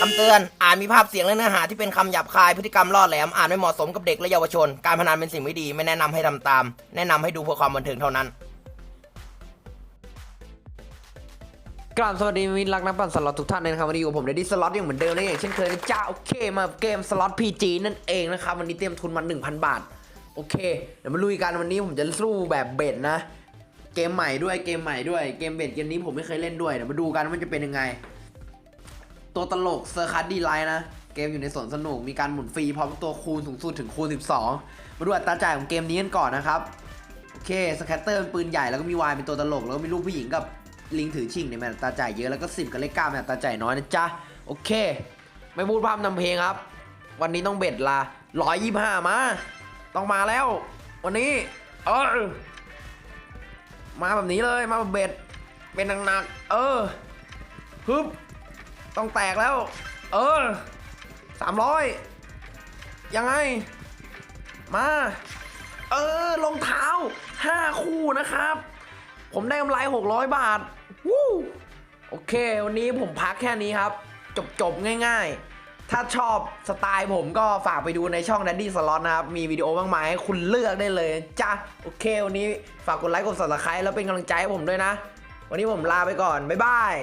คำเตือนอาจมีภาพเสียงและเนื้อหาที่เป็นคำหยาบคายพฤติกรรมล่อแหลมอาจไม่เหมาะสมกับเด็กและเยาวชน การพนันเป็นสิ่งไม่ดีไม่แนะนำให้ทำตาม แนะนำให้ดูเพื่อความบันเทิงเท่านั้น กราบสวัสดีมิตรรักนักปั่นสล็อตทุกท่านเลยนะครับวันนี้อยู่กับผมเดดดี้สล็อตอยังเหมือนเดิมเลยอย่างเช่นเคยนะจ้าโอเคมาเกมสล็อต PG นั่นเองนะครับวันนี้เตรียมทุนมา1,000 บาท โอเค เดี๋ยวมาลุยกันวันนี้ผมจะสู้แบบเบ็ดนะ เกมใหม่ด้วยเกมใหม่ด้วยเกมเบ็ดเกมนี้ผมไม่เคยเล่นด้วยเดี๋ยวมาดูกันว่ามันจะเป็นยังไง ตัวตลกเซอร์คัสดีไลน์นะ เกมอยู่ในสวนสนุก มีการหมุนฟรีพร้อมตัวคูณสูงสุดถึงคูณ 12 มาดูอัตราจ่ายของเกมนี้กันก่อนนะครับโอเคสแคตเตอร์เป็นปืนใหญ่แล้วก็มีวายเป็นตัวตลก แล้วก็มีรูปผู้หญิงกับลิงถือชิงเนี่ยมันอัตราจ่ายเยอะแล้วก็สิบกับเลขเก้ามันอัตราจ่ายน้อยนะจ๊ะโอเค ไม่พูดพร่ำนำเพลงครับ วันนี้ต้องเบ็ดละร้อยยี่ห้ามา ต้องมาแล้ว วันนี้เออมาแบบนี้เลยมาแบบเบ็ดเป็นหนักๆเออฮึบ ต้องแตกแล้ว เออสามร้อยยังไง มา เออรองเท้า5คู่นะครับ ผมได้กำไร600บาทวู้โอเค วันนี้ผมพักแค่นี้ครับ จบจบง่าย ๆ ถ้าชอบสไตล์ผมก็ฝากไปดูในช่อง Daddy Slot นะครับ มีวิดีโอมากมายให้คุณเลือกได้เลยจ้ะโอเค วันนี้ฝากกดไลค์กด subscribe แล้วเป็นกำลังใจให้ผมด้วยนะ วันนี้ผมลาไปก่อน บ๊ายบาย